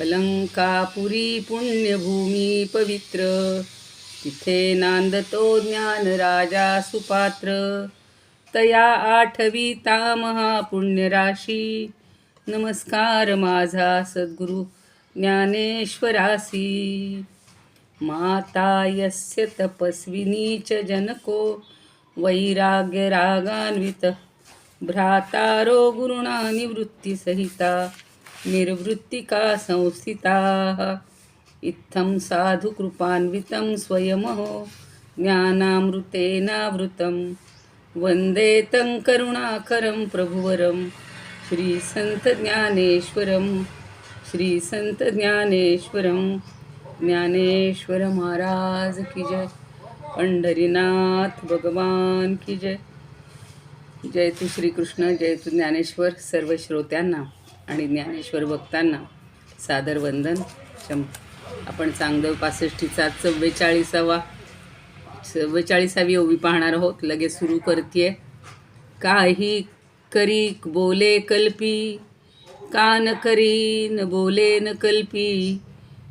अलंकापुरी पुण्यभूमी पवित्र। तिथे नांदतो ज्ञान राजा सुपात्र। तया आठविता महापुण्यराशी। नमस्कार माझा सद्गुरु ज्ञानेश्वरासी। माता यस्य तपस्विनी च जनको वैराग्यरागान्वित। भ्रातारो गुरुणा निवृत्तिसहिता। निर्वृत्तिका संस्थिताः इत्थं साधुकृपान्वितं स्वयमहो ज्ञानामृतेनावृतं। वन्दे तं करुणाकरं प्रभुवरं। श्रीसन्तज्ञानेश्वरं श्रीसन्तज्ञानेश्वरं। ज्ञानेश्वर महाराज की जय। पंढरीनाथ भगवान की जय। जय तू श्रीकृष्ण जय तू ज्ञानेश्वर सर्व श्रोत्यांना। आणि ज्ञानेश्वर भक्तांना सादर वंदन. शं आपण चांगदेव पासष्टीचा चव्वेचाळीसावा चव्वेचाळीसावी ओवी पाहणार आहोत. लगेच सुरू करते काही करी बोले कल्पी का न करी न बोले न कल्पी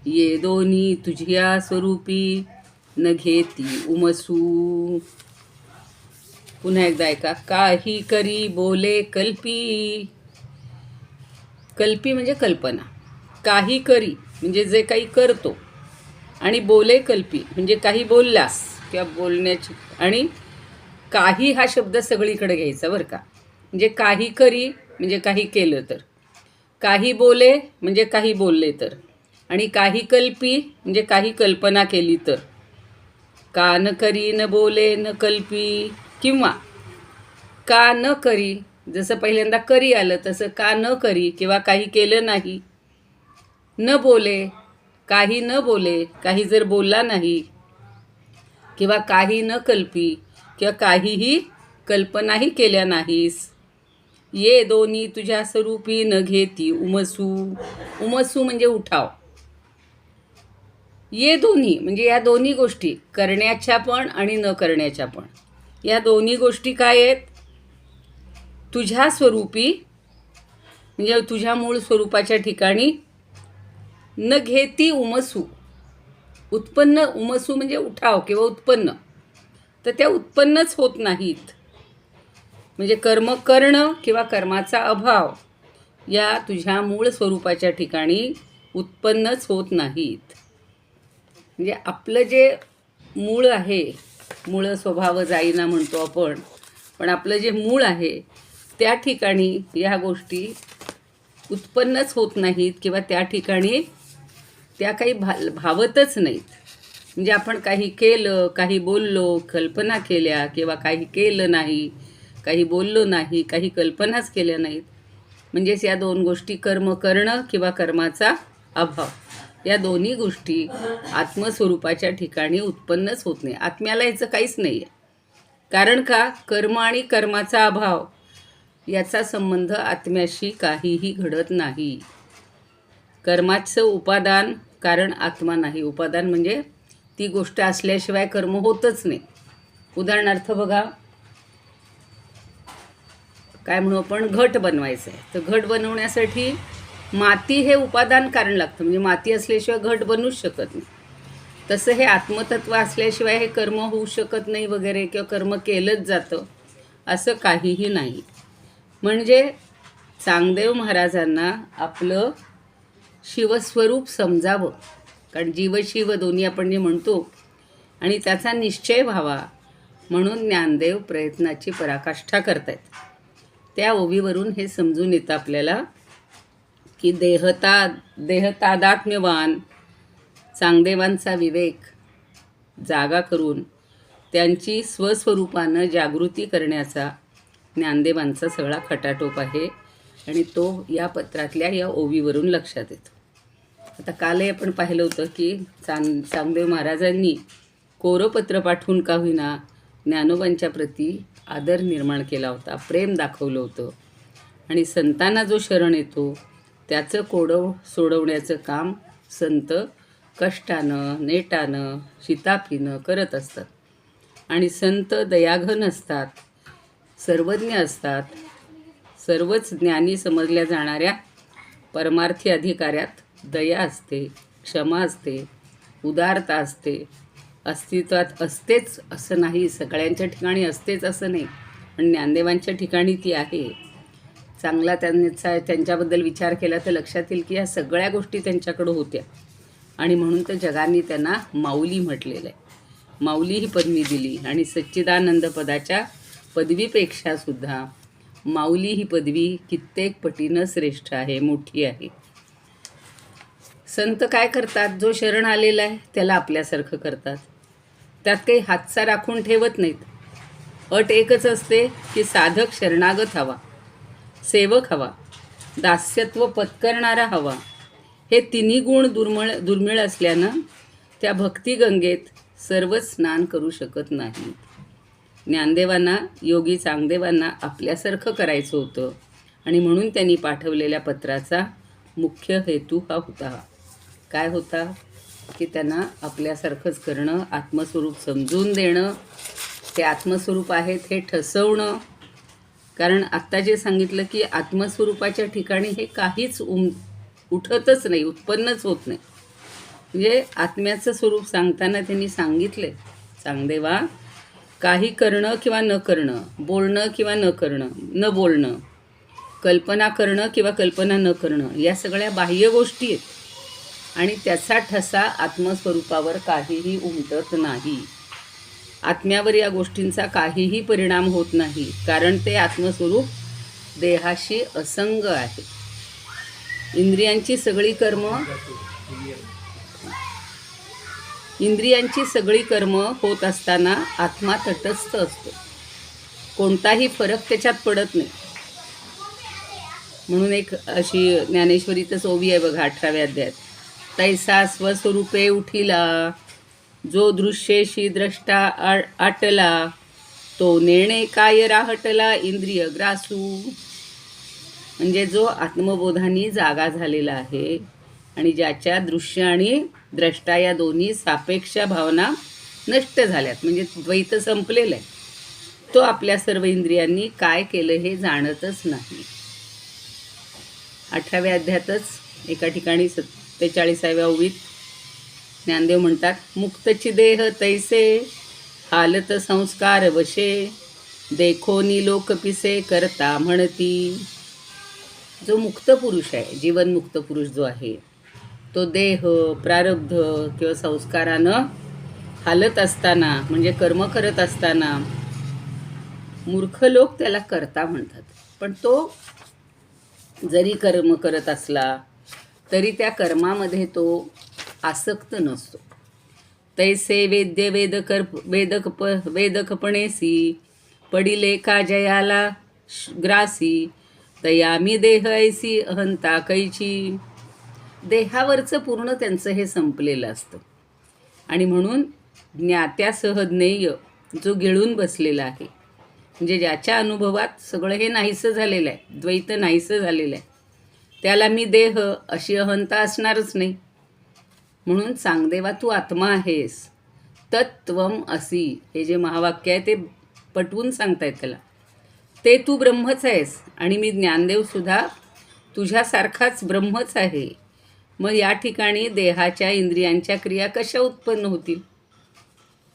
ये दोन्ही तुझ्या स्वरूपी न घेती उमसू. पुन्हा एकदा ऐका. काही करी बोले कल्पी कल्पी म्हणजे कल्पना. काही करी म्हणजे जे काही करतो आणि बोले कल्पी म्हणजे काही बोललास किंवा बोलण्याची आणि काही हा शब्द सगळीकडे घ्यायचा बरं का. म्हणजे काही करी म्हणजे काही केलं तर. काही बोले म्हणजे काही बोलले तर. आणि काही कल्पी म्हणजे काही कल्पना केली तर. का न करी न बोले न कल्पी किंवा का न करी जसं पहिल्यांदा करी आलं तसं का न करी किंवा काही केलं नाही. न बोले काही न बोले काही जर बोलला नाही किंवा काही न कल्पी किंवा काहीही कल्पनाही केल्या नाहीस. ये दोन्ही तुझ्या स्वरूपी न घेती उमसू उमसू म्हणजे उठाव. ये दोन्ही म्हणजे या दोन्ही गोष्टी करण्याच्या पण आणि न करण्याच्या पण. या दोन्ही गोष्टी काय आहेत? तुझ्या स्वरूपी म्हणजे तुझ्या मूळ स्वरूपाच्या ठिकाणी न घेती उमसू. उत्पन्न उमसू म्हणजे उठाव किंवा उत्पन्न. तर त्या उत्पन्नच होत नाहीत. म्हणजे कर्म करणं किंवा कर्माचा अभाव या तुझ्या मूळ स्वरूपाच्या ठिकाणी उत्पन्नच होत नाहीत. म्हणजे आपलं जे मूळ आहे मूळ स्वभाव जाईना म्हणतो आपण पण आपलं जे मूळ आहे त्या ठिकाणी या गोष्टी उत्पन्नच होत नाहीत किंवा त्या ठिकाणी त्या काही भा भावतच नाहीत. म्हणजे आपण काही केलं काही बोललो कल्पना केल्या किंवा काही केलं नाही काही बोललो नाही काही कल्पनाच केल्या नाहीत. म्हणजेच या दोन गोष्टी कर्म करणं किंवा कर्माचा अभाव. या दोन्ही गोष्टी आत्मस्वरूपाच्या ठिकाणी उत्पन्नच होत नाही. आत्म्याला याचं काहीच नाही आहे कारण का? कर्म आणि कर्माचा अभाव. याचा संबंध आत्म्याशी काहीही घडत नाही. कर्माचं उपादान कारण आत्मा नाही. उपादान म्हणजे ती गोष्ट असल्याशिवाय कर्म होतच नाही. उदाहरणार्थ बघा काय म्हणू आपण? घट बनवायचं आहे तर घट बनवण्यासाठी माती हे उपादान कारण लागतं. म्हणजे माती असल्याशिवाय घट बनूच शकत नाही. तसं हे आत्मतत्व असल्याशिवाय हे कर्म होऊ शकत नाही वगैरे किंवा कर्म केलंच जातं असं काहीही नाही. म्हणजे चांगदेव महाराजांना आपलं शिवस्वरूप समजावं. कारण जीवशिव दोन्ही आपण जे म्हणतो आणि त्याचा निश्चय व्हावा म्हणून ज्ञानदेव प्रयत्नाची पराकाष्ठा करतायत. त्या ओवीवरून हे समजून येतं आपल्याला की देहता देहतादात्म्यवान चांगदेवांचा विवेक जागा करून त्यांची स्वस्वरूपानं जागृती करण्याचा ज्ञानदेवांचा सगळा खटाटोप आहे आणि तो या पत्रातल्या या ओवीवरून लक्षात येतो. आता कालही आपण पाहिलं होतं की चांग चांगदेव महाराजांनी कोरं पत्र पाठवून का होईना ज्ञानोबांच्या प्रती आदर निर्माण केला होता प्रेम दाखवलं होतं. आणि संतांना जो शरण येतो त्याचं कोडं सोडवण्याचं काम संत कष्टानं नेटानं शिताफीनं करत असतात. आणि संत दयाघन असतात सर्वज्ञ असतात. सर्वच ज्ञानी समजल्या जाणाऱ्या परमार्थी अधिकाऱ्यात दया असते क्षमा असते उदारता असते. अस्तित्वात असतेच असं नाही सगळ्यांच्या ठिकाणी असतेच असं नाही पण ज्ञानदेवांच्या ठिकाणी ती आहे. चांगला त्यांचा त्यांच्याबद्दल विचार केला तर लक्षात येईल की या सगळ्या गोष्टी त्यांच्याकडं होत्या. आणि म्हणून तर जगांनी त्यांना माऊली म्हटलेलं आहे. माऊली ही पदवी दिली आणि सच्चिदानंद पदाच्या पदवीपेक्षा सुद्धा माऊली ही पदवी कित्येक पटीनं श्रेष्ठ आहे मोठी आहे. संत काय करतात? जो शरण आलेला आहे त्याला आपल्यासारखं करतात. त्यात काही हातचा राखून ठेवत नाहीत. अट एकच असते की साधक शरणागत हवा सेवक हवा दास्यत्व पत्करणारा हवा. हे तिन्ही गुण दुर्मळ दुर्मिळ असल्यानं त्या भक्तिगंगेत सर्वच स्नान करू शकत नाहीत. ज्ञानदेवांना योगी चांगदेवांना आपल्यासारखं करायचं होतं. आणि म्हणून त्यांनी पाठवलेल्या पत्राचा मुख्य हेतू हा होता. काय होता? की त्यांना आपल्यासारखंच करणं आत्मस्वरूप समजून देणं ते आत्मस्वरूप आहेत हे ठसवणं. कारण आत्ता जे सांगितलं की आत्मस्वरूपाच्या ठिकाणी हे काहीच उम उठतच नाही उत्पन्नच होत नाही. म्हणजे आत्म्याचं स्वरूप सांगताना त्यांनी सांगितले चांगदेवा काही करणं किंवा न करणं बोलणं किंवा न करणं न बोलणं कल्पना करणं किंवा कल्पना न करणं या सगळ्या बाह्य गोष्टी आहेत. आणि त्याचा ठसा आत्मस्वरूपावर काहीही उमटत नाही. आत्म्यावर या गोष्टींचा काहीही परिणाम होत नाही कारण ते आत्मस्वरूप देहाशी असंग आहे इंद्रियांची सगळी कर्म इंद्रियांची सगळी कर्म होत असताना आत्मा तटस्थ असतो. कोणताही फरक त्याच्यात पडत नाही. म्हणून एक अशी ज्ञानेश्वरीतच ओवी आहे बघा अठराव्या अध्यायात. तैसा स्वस्वरूपे उठिला जो दृश्येशी द्रष्टा आ- आटला तो नेणे काय राहटला इंद्रिय ग्रासू. म्हणजे जो आत्मबोधानी जागा झालेला आहे आणि ज्याच्या दृश्य आणि द्रष्टा या दोन्ही सापेक्ष भावना नष्ट झाल्यात. म्हणजे द्वैत संपलेलं आहे. तो आपल्या सर्व इंद्रियांनी काय केलं हे जाणतच नाही. अठराव्या अध्यातच एका ठिकाणी सत्तेचाळीसाव्या ओवीत ज्ञानदेव म्हणतात मुक्तची देह तैसे हालत संस्कार वशे देखोनी लोक पिसे करता म्हणती. जो मुक्त पुरुष आहे जीवनमुक्त पुरुष जो आहे तो देह प्रारब्ध किंवा संस्कारानं हालत असताना म्हणजे कर्म करत असताना मूर्ख लोक त्याला करता म्हणतात. पण तो जरी कर्म करत असला तरी त्या कर्मामध्ये तो आसक्त नसतो. तैसे वेद्य वेदकर वेदक प वेदकपणेसी पडिले का जयाला ग्रासी तयामी देह ऐसी अहंता कैची। देहावरचं पूर्ण त्यांचं हे संपलेलं असतं. आणि म्हणून ज्ञात्यासह ज्ञेय जो गिळून बसलेला आहे म्हणजे ज्याच्या अनुभवात सगळं हे नाहीसं झालेलं आहे द्वैत नाहीसं झालेलं आहे त्याला मी देह अशी अहंता असणारच नाही. म्हणून चांगदेवा तू आत्मा आहेस तत्वम असी हे जे महावाक्य आहे ते पटवून सांगतायत त्याला. ते तू ब्रह्मच आहेस आणि मी ज्ञानदेवसुद्धा तुझ्यासारखाच ब्रह्मच आहे. मग या ठिकाणी देहाच्या इंद्रियांच्या क्रिया कशा उत्पन्न होतील?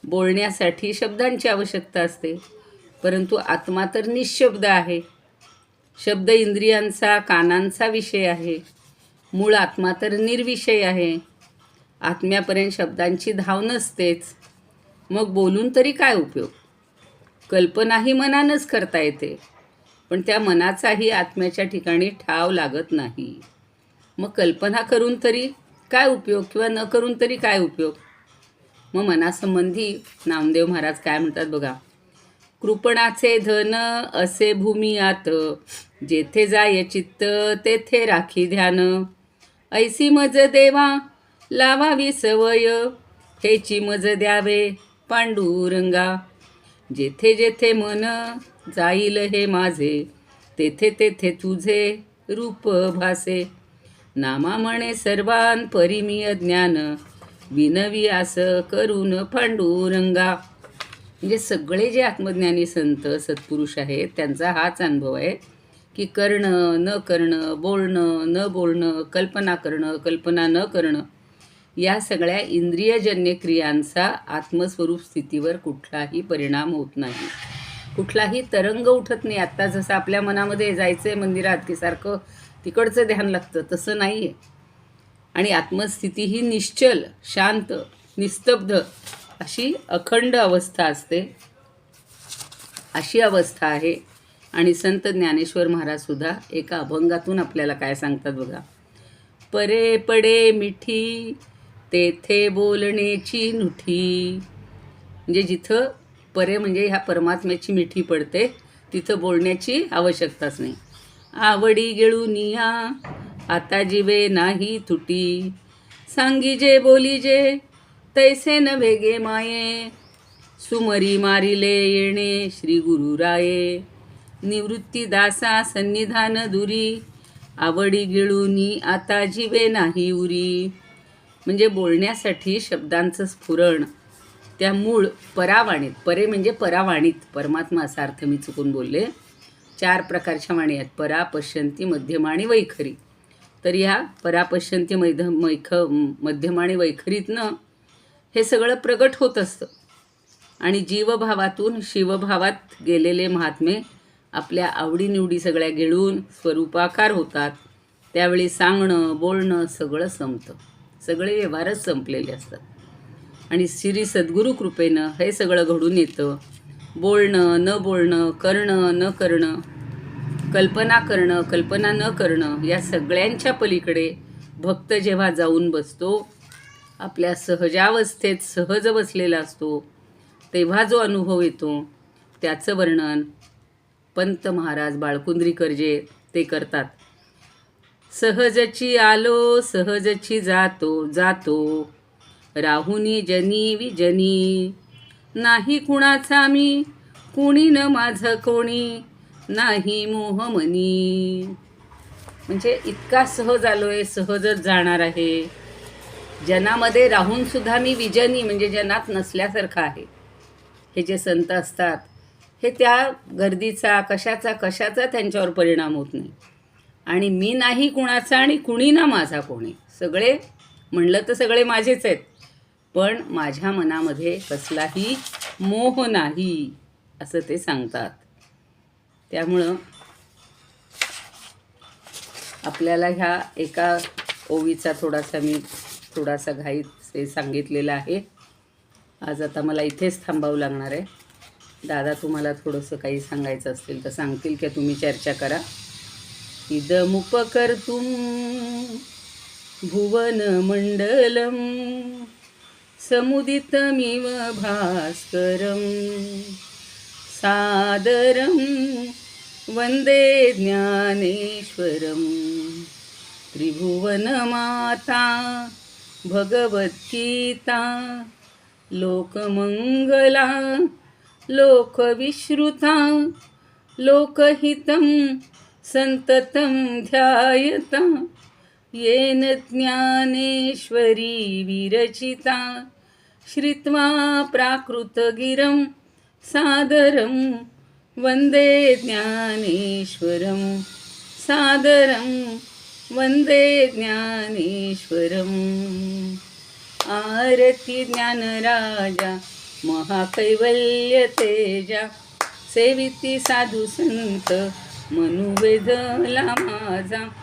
बोलण्यासाठी शब्दांची आवश्यकता असते. परंतु आत्मा तर निशब्द आहे. शब्द इंद्रियांचा कानांचा विषय आहे. मूळ आत्मा तर निर्विषय आहे. आत्म्यापर्यंत शब्दांची धाव नसतेच. मग बोलून तरी काय उपयोग? कल्पनाही मनानंच करता येते. पण त्या मनाचाही आत्म्याच्या ठिकाणी ठाव लागत नाही. मग कल्पना करून तरी काय उपयोग किंवा न करून तरी काय उपयोग? मग मनासंबंधी नामदेव महाराज काय म्हणतात बघा? कृपणाचे धन असे भूमियात जेथे जाय चित्त तेथे राखी ध्यान. ऐसी मज देवा लावावी सवय हेची मज द्यावे पांडुरंगा. जेथे जेथे मन जाईल हे माझे तेथे तेथे तुझे रूप भासे. नामा म्हणे सर्वान परिमीय ज्ञान. विनवी आस करून पांडुरंगा म्हणजे सगळे जे आत्मज्ञानी संत सत्पुरुष आहेत त्यांचा हाच अनुभव आहे की करणं न करणं बोलणं न बोलणं कल्पना करणं कल्पना न करणं या सगळ्या इंद्रियजन्य क्रियांचा आत्मस्वरूप स्थितीवर कुठलाही परिणाम होत नाही. कुठलाही तरंग उठत नाही. आत्ता जसं आपल्या मनामध्ये जायचं आहे मंदिरात की सारखं तिकडचं ध्यान लागतं तसं नाही आहे आणि आत्मस्थिती ही निश्चल शांत निस्तब्ध अशी अखंड अवस्था असते. अशी अवस्था आहे. आणि संत ज्ञानेश्वर महाराजसुद्धा एका अभंगातून आपल्याला काय सांगतात बघा? परे पडे मिठी तेथे बोलण्याची नुठी. म्हणजे जिथं परे म्हणजे ह्या परमात्म्याची मिठी पडते तिथं बोलण्याची आवश्यकताच नाही. आवडी गेळून आता जिवे नाही तुटी. सांगी जे बोली जे तैसे न भेगे माये. सुमरी मारिले येणे श्री गुरुराये निवृत्ती दासा सन्निधान दुरी आवडी गिळूनी आता जीवे नाही उरी. म्हणजे बोलण्यासाठी शब्दांचं स्फुरण त्या मूळ परावाणीत परे म्हणजे परावाणीत. परमात्मा असा अर्थ मी चुकून बोलले. चार प्रकारच्या वाणी आहेत. परापश्यंती मध्यम आणि वैखरी. तर ह्या परापश्यंती मैध मैख मध्यम आणि वैखरीतनं हे सगळं प्रगट होत असतं. आणि जीवभावातून शिवभावात गेलेले महात्मे आपल्या आवडीनिवडी सगळ्या गिळून स्वरूपाकार होतात. त्यावेळी सांगणं बोलणं सगळं संपतं. सगळे व्यवहारच संपलेले असतात. आणि श्री सद्गुरू कृपेनं हे सगळं घडून येतं. बोलणं न बोलणं करणं न करणं कल्पना करणं कल्पना न करणं या सगळ्यांच्या पलीकडे भक्त जेव्हा जाऊन बसतो आपल्या सहजावस्थेत सहज बसलेला असतो तेव्हा जो अनुभव येतो त्याचं वर्णन पंत महाराज बाळकुंद्रीकर जे ते करतात. सहजची आलो सहजची जातो जातो. राहुनी जनी. विजनी नाही कुणाचा मी कुणी न माझं कोणी नाही मोहमनी म्हणजे इतका सहज आलो आहे सहजच जाणार आहे. जनामध्ये राहूनसुद्धा मी विजनी म्हणजे जनात नसल्यासारखं आहे. हे जे संत असतात हे त्या गर्दीचा कशाचा कशाचा त्यांच्यावर परिणाम होत नाही. आणि मी नाही कुणाचा आणि कुणी ना माझा कोणी. सगळे म्हणलं तर सगळे माझेच आहेत. पण माझ्या मनामध्ये कसलाही मोह नाही असं ते सांगतात. त्यामुळं आपल्याला ह्या एका ओवीचा थोडासा मी थोडासा घाईत ते सांगितलेलं आहे. आज आता मला इथेच थांबावं लागणार आहे. दादा तुम्हाला थोडंसं काही सांगायचं असेल तर सांगतील की तुम्ही चर्चा करा. इदमुपकर्तुम भुवन मंडलम समुदितमिव भास्करं सादरं वन्दे ज्ञानेश्वरं त्रिभुवनमाता। भगवद्गीता। लोकमङ्गला। लोकविश्रुता। लोकहितं सन्ततं ध्यायता। येन ज्ञानेश्वरी विरचिता। श्रित्वा प्राकृतगिरं सादरं वन्दे ज्ञानेश्वरं। सादरं वन्दे ज्ञानेश्वरम् आरती ज्ञानराजा महाकैवल्यतेजा। सेविती साधू संत मनुवेदला माझा।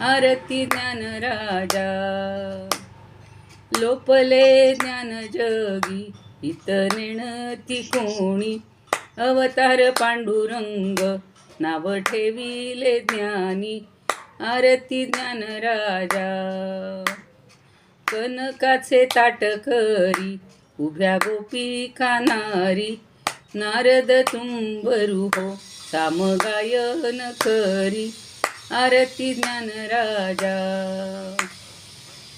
आरती ज्ञानराजा। लोपले ज्ञान जगी इतरेणती कोणी? अवतार पांडुरंग नाव ठेविले ज्ञानी आरती ज्ञान राजा. कनकाचे ताटकरी उभ्या गोपी कानारी नारद तुंबरू हो सामगायन करी आरती ज्ञान राजा.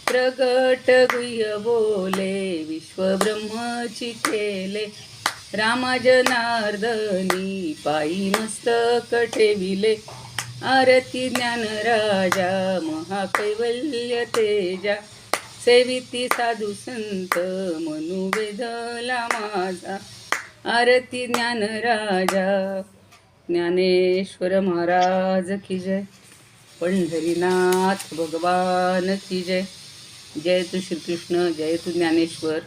प्रगट गुह्य बोले विश्वब्रह्मची केले रामा जनार्दनी पायी मस्तक ठेविले. आरती ज्ञान राजा महाकैवल्य तेजा. सेविती साधू संत मनुवेदला माझा. आरती ज्ञान राजा ज्ञानेश्वर महाराज की जय. पंढरीनाथ भगवान की जय. जय तू श्रीकृष्ण जय तू ज्ञानेश्वर.